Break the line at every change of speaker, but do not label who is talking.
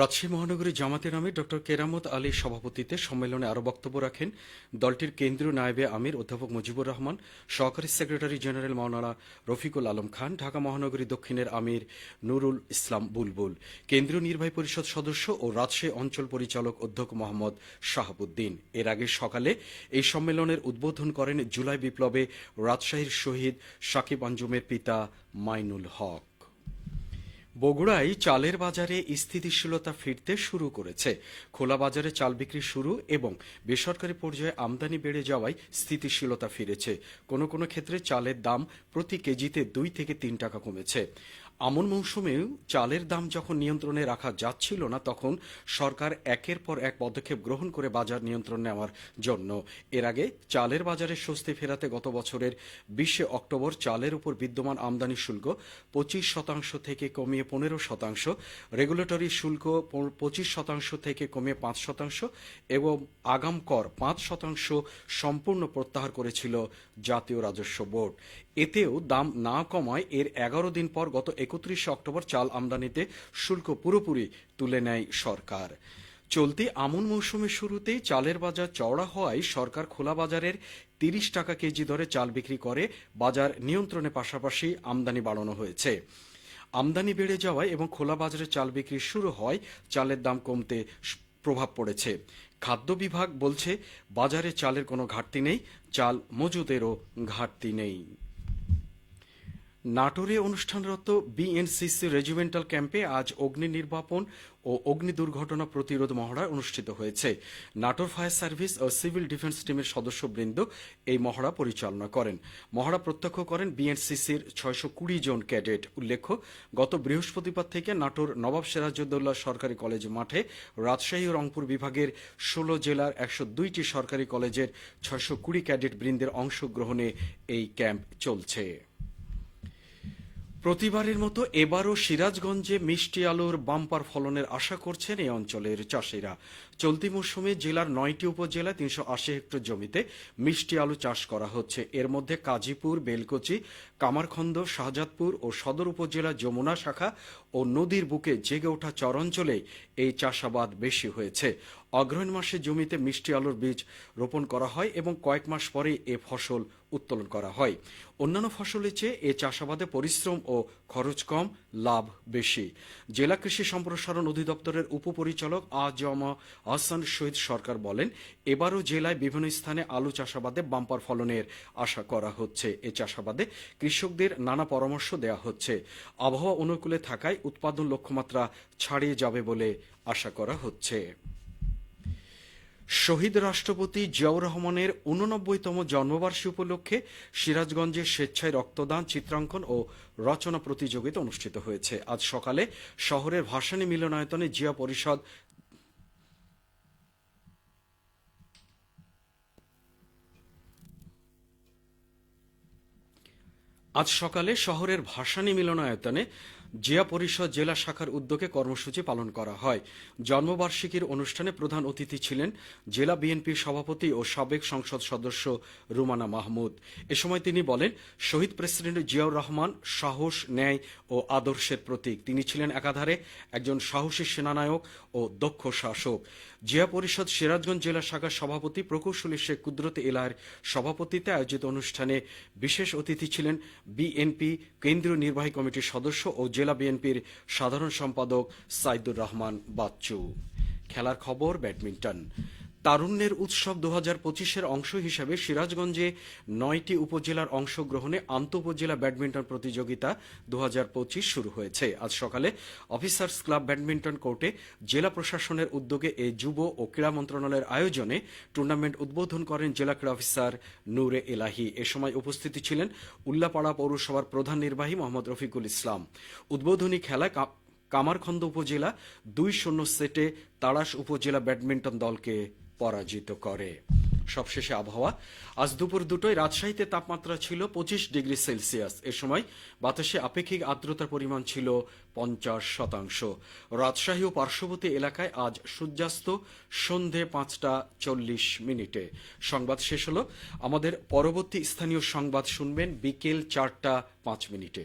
রাজশাহী মহানগরী জামাতের নামে ডক্টর কেরামত আলীর সভাপতিত্বে সম্মেলনে আরও বক্তব্য রাখেন দলটির কেন্দ্রীয় নায়েবে আমির অধ্যাপক মুজিবুর রহমান, সহকারী সেক্রেটারি জেনারেল মাওলানা রফিকুল আলম খান, ঢাকা মহানগরী দক্ষিণের আমির নুরুল ইসলাম বুলবুল, কেন্দ্রীয় নির্বাহী পরিষদ সদস্য ও রাজশাহী অঞ্চল পরিচালক অধ্যক্ষ মোহাম্মদ শাহাবুদ্দিন। এর আগে সকালে এই সম্মেলনের উদ্বোধন করেন জুলাই বিপ্লবে রাজশাহীর শহীদ সাকিব আঞ্জুমের পিতা মাইনুল হক। বগুড়ায় চালের বাজারে স্থিতিশীলতা ফিরতে শুরু করেছে। খোলা বাজারে চাল বিক্রি শুরু এবং বেসরকারি পর্যায়ে আমদানি বেড়ে যাওয়ায় স্থিতিশীলতা ফিরেছে। কোনো কোনো ক্ষেত্রে চালের দাম প্রতি কেজিতে দুই থেকে তিন টাকা কমেছে। আমন মৌসুমেও চালের দাম যখন নিয়ন্ত্রণে রাখা যাচ্ছিল না, তখন সরকার একের পর এক পদক্ষেপ গ্রহণ করে বাজার নিয়ন্ত্রণ নেওয়ার জন্য। এর আগে চালের বাজারে স্বস্তি ফেরাতে গত বছরের বিশে অক্টোবর চালের উপর বিদ্যমান আমদানি শুল্ক পঁচিশ শতাংশ থেকে কমিয়ে পনেরো শতাংশ রেগুলেটরি শুল্ক পঁচিশ শতাংশ থেকে কমে পাঁচ শতাংশ এবং আগাম কর পাঁচ শতাংশ সম্পূর্ণ প্রত্যাহার করেছিল জাতীয় রাজস্ব বোর্ড। এতেও দাম না কমায় এর এগারো দিন পর গত একত্রিশে অক্টোবর চাল আমদানিতে শুল্ক পুরোপুরি তুলে নেয় সরকার। চলতি আমন মৌসুমের শুরুতেই চালের বাজার চওড়া হওয়ায় সরকার খোলা বাজারের তিরিশ টাকা কেজি দরে চাল বিক্রি করে বাজার নিয়ন্ত্রণের পাশাপাশি আমদানি বাড়ানো হয়েছে। আমদানি বেড়ে যাওয়ায় এবং খোলা বাজারে চাল বিক্রি শুরু হয়, চালের দাম কমতে প্রভাব পড়েছে। খাদ্য বিভাগ বলছে, বাজারে চালের কোনো ঘাটতি নেই, চাল মজুদেরও ঘাটতি নেই। নাটোরে অনুষ্ঠানরত বিএনসিসি রেজিমেন্টাল ক্যাম্পে আজ অগ্নি নির্বাপন ও অগ্নি দুর্ঘটনা প্রতিরোধ মহড়া অনুষ্ঠিত হয়েছে। নাটোর ফায়ার সার্ভিস ও সিভিল ডিফেন্স টিমের সদস্যবৃন্দ এই মহড়া পরিচালনা করেন। মহড়া প্রত্যক্ষ করেন বিএনসিসির ছয়শো কুড়ি জন ক্যাডেট। উল্লেখ্য, গত বৃহস্পতিবার থেকে নাটোর নবাব সিরাজউদ্দৌলা সরকারি কলেজ মাঠে রাজশাহী ও রংপুর বিভাগের ষোলো জেলার একশো দুইটি সরকারি কলেজের ছয়শো কুড়ি ক্যাডেট বৃন্দের অংশগ্রহণে এই ক্যাম্প চলছে। প্রতিবারের মতো এবারও সিরাজগঞ্জে মিষ্টি আলুর বাম্পার ফলনের আশা করছেন এই অঞ্চলের চাষিরা। চলতি মৌসুমে জেলার নয়টি উপজেলা তিনশো আশি হেক্টর জমিতে মিষ্টি আলু চাষ করা হচ্ছে। এর মধ্যে কাজীপুর, বেলকুচি কামারখন্দ শাহজাদপুর ও সদর উপজেলা যমুনা শাখা ও নদীর বুকে জেগে ওঠা চরাঞ্চলে এই চাষাবাদ বেশি হয়েছে। অগ্রহণ মাসে জমিতে মিষ্টি আলুর বীজ রোপণ করা হয় এবং কয়েক মাস পরে এ ফসল উত্তোলন করা হয়। অন্যান্য ফসলের চেয়ে এ চাষাবাদে পরিশ্রম ও খরচ কম। লাভ বেশি। জেলা কৃষি সম্প্রসারণ অধিদপ্তরের উপপরিচালক আজম আহসান শহীদ সরকার বলেন, এবারও জেলায় বিভিন্ন স্থানে আলু চাষাবাদে বাম্পার ফলনের আশা করা হচ্ছে। এ চাষাবাদে কৃষকদের নানা পরামর্শ দেওয়া হচ্ছে। আবহাওয়া অনুকূলে থাকায় উৎপাদন লক্ষ্যমাত্রা ছাড়িয়ে যাবে বলে আশা করা হচ্ছে। শহীদ রাষ্ট্রপতি জিয়াউর রহমানের উননব্বইতম জন্মবার্ষিকী উপলক্ষে সিরাজগঞ্জে স্বেচ্ছায় রক্তদান, চিত্রাঙ্কন ও রচনা প্রতিযোগিতা অনুষ্ঠিত হয়েছে। আজ সকালে শহরের ভাসানী মিলনায়তনে জিয়া পরিষদ আজ সকালে শহরের ভাসানী মিলনায়তনে জিয়া পরিষদ জেলা শাখার উদ্যোগে কর্মসূচি পালন করা হয়। জন্মবার্ষিকীর অনুষ্ঠানে প্রধান অতিথি ছিলেন জেলা বিএনপির সভাপতি ও সাবেক সংসদ সদস্য রুমানা মাহমুদ। এ সময় তিনি বলেন, শহীদ প্রেসিডেন্ট জিয়াউর রহমান সাহস, ন্যায় ও আদর্শের প্রতীক। তিনি ছিলেন একাধারে একজন সাহসী সেনানায়ক ও দক্ষ শাসক। জিয়া পরিষদ সিরাজগঞ্জ জেলা শাখার সভাপতি প্রকৌশলী শেখ কুদরত এলার সভাপতিত্বে আয়োজিত অনুষ্ঠানে বিশেষ অতিথি ছিলেন বিএনপি কেন্দ্রীয় নির্বাহী কমিটির সদস্য ও জেলা বিএনপির সাধারণ সম্পাদক সাইদুর রহমান বাচ্চু। খেলার খবর ব্যাডমিন্টন। তারুণ্যের উৎসব দু হাজার পঁচিশের অংশ হিসাবে সিরাজগঞ্জে নয়টি উপজেলার অংশগ্রহণে আন্তঃউপজেলা ব্যাডমিন্টন প্রতিযোগিতা দু পঁচিশ শুরু হয়েছে। আজ সকালে অফিসার্স ক্লাব ব্যাডমিন্টন কোর্টে জেলা প্রশাসনের উদ্যোগে এই যুব ও ক্রীড়া মন্ত্রণালয়ের আয়োজনে টুর্নামেন্ট উদ্বোধন করেন জেলা ক্রীড়া অফিসার নূরে এলাহি। এ সময় উপস্থিতি ছিলেন উল্লাপাড়া পৌরসভার প্রধান নির্বাহী মোহাম্মদ রফিকুল ইসলাম। উদ্বোধনী খেলায় কামারখন্দ উপজেলা দুই শূন্য সেটে তাড়াশ উপজেলা ব্যাডমিন্টন দলকে পরাজিত করে। সবশেষে আবহাওয়া। আজ দুপুর দুটোয় রাজশাহীতে তাপমাত্রা ছিল পঁচিশ ডিগ্রি সেলসিয়াস। এ সময় বাতাসে আপেক্ষিক আর্দ্রতার পরিমাণ ছিল পঞ্চাশ শতাংশ। রাজশাহী ও পার্শ্ববর্তী এলাকায় আজ সূর্যাস্ত সন্ধে পাঁচটা চল্লিশ মিনিটে। সংবাদ শেষ হল। আমাদের পরবর্তী স্থানীয় সংবাদ শুনবেন বিকেল চারটা পাঁচ মিনিটে।